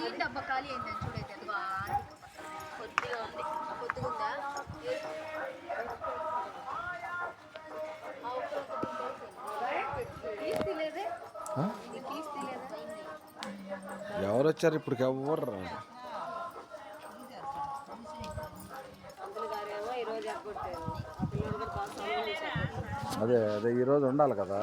నీళ్ళ డబ్బా ఖాళీ అయిందని చూడైతే కొద్దిగా ఉంది. కొద్దిగా ఉందా? ఎవరు వచ్చారు ఇప్పుడు ఎవరు చేశారు అదే అదే ఈరోజు ఉండాలి కదా.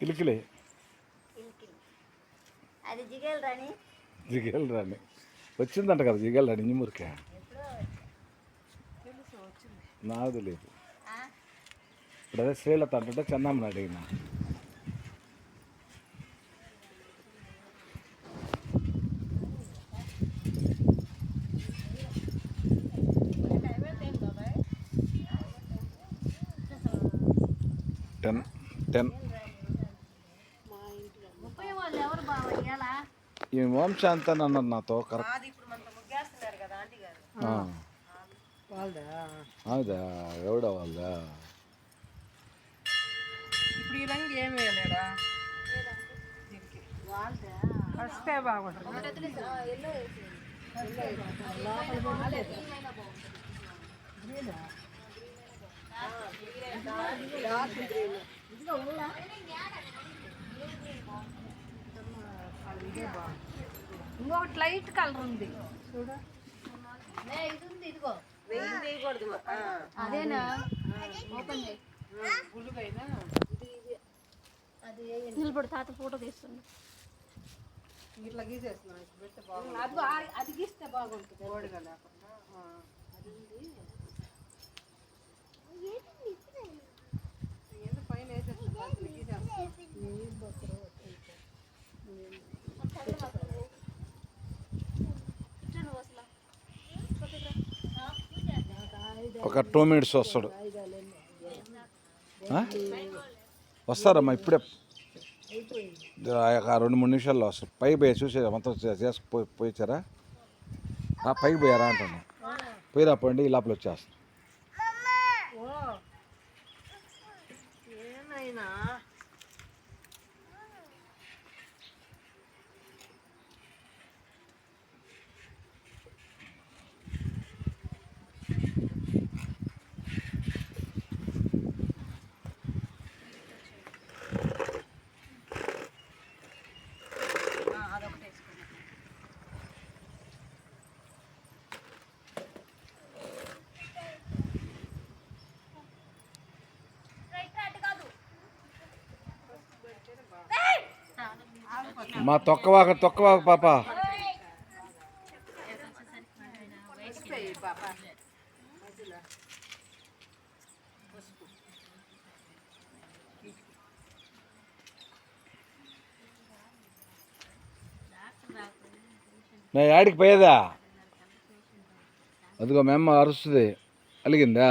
കിലുക്കിലേ జిగేలు రాని వచ్చిందంట కదా జిగేల్ రాని ఇంజమూరికే నాకు తెలియదు ఇప్పుడు అదే శ్రీలత అంటుంటే చెన్నమ్మని అడిగిన. Ten ten. ఈ వంశాంత అన్నారు నాతో కరెక్ట్ అది ఇప్పుడు మనతో ముగ్గేస్తున్నారు కదా ఆంటీ గారు వాళ్ళదా అవుదా ఎవడా వాళ్ళదా ఇప్పుడు ఈ రంగు ఏమి వేయలేడా వాళ్ళదా వస్తే బాగుంటుంది ఒకటి వదిలేసా ఎల్లో వేసి ఇంకొకటి లైట్ కలర్ ఉంది. చూడు. ఇది ఉంది ఇదిగో. అదేనా? ఓపెన్ చేయి. గుళ్ళుకైనా అది నిలబడి తాత ఫోటో తీస్తుంది ఇట్లా గీసేస్తున్నాం ఇప్పుడు పెడితే బాగుంటుంది. అదిగో ఆ- అది గీస్తే బాగుంటుంది. అది ఒక టూ మినిట్స్ వస్తాడు. ఆ? వస్తారమ్మా ఇప్పుడే. ఆ రెండు మూడు నిమిషాల్లో వస్తారు పైకి పోయి చూసే మొత్తం చేసి చేసుకు పోయి పోయిచ్చారా పైకి పోయారా అంటాను. పోయిరా పోయండి ఈ లోపల వచ్చేస్తాను. మా తొక్కవాక తొక్కవాక పాప. నా యాడికి పోయేదా? అదిగో మేమ్మ అరుస్తుంది. అలిగిందా?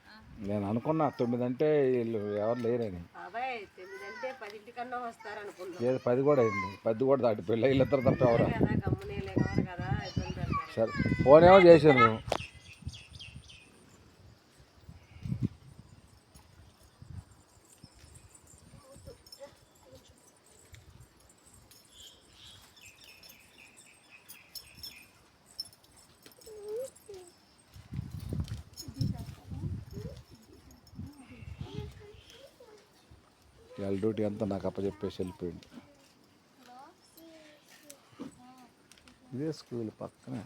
నేను అనుకున్నా తొమ్మిది అంటే వీళ్ళు ఎవరు లేరని. ఏది పది కూడా అయింది. పది కూడా దాటి పెళ్ళి వీళ్ళిద్దరు తప్ప ఎవరా? సరే ఫోన్ ఏమో చేశాను వాళ్ళ డ్యూటీ అంతా నాకు అప్పచెప్పేసి వెళ్ళిపోయింది ఇదే స్కూల్ పక్కనే.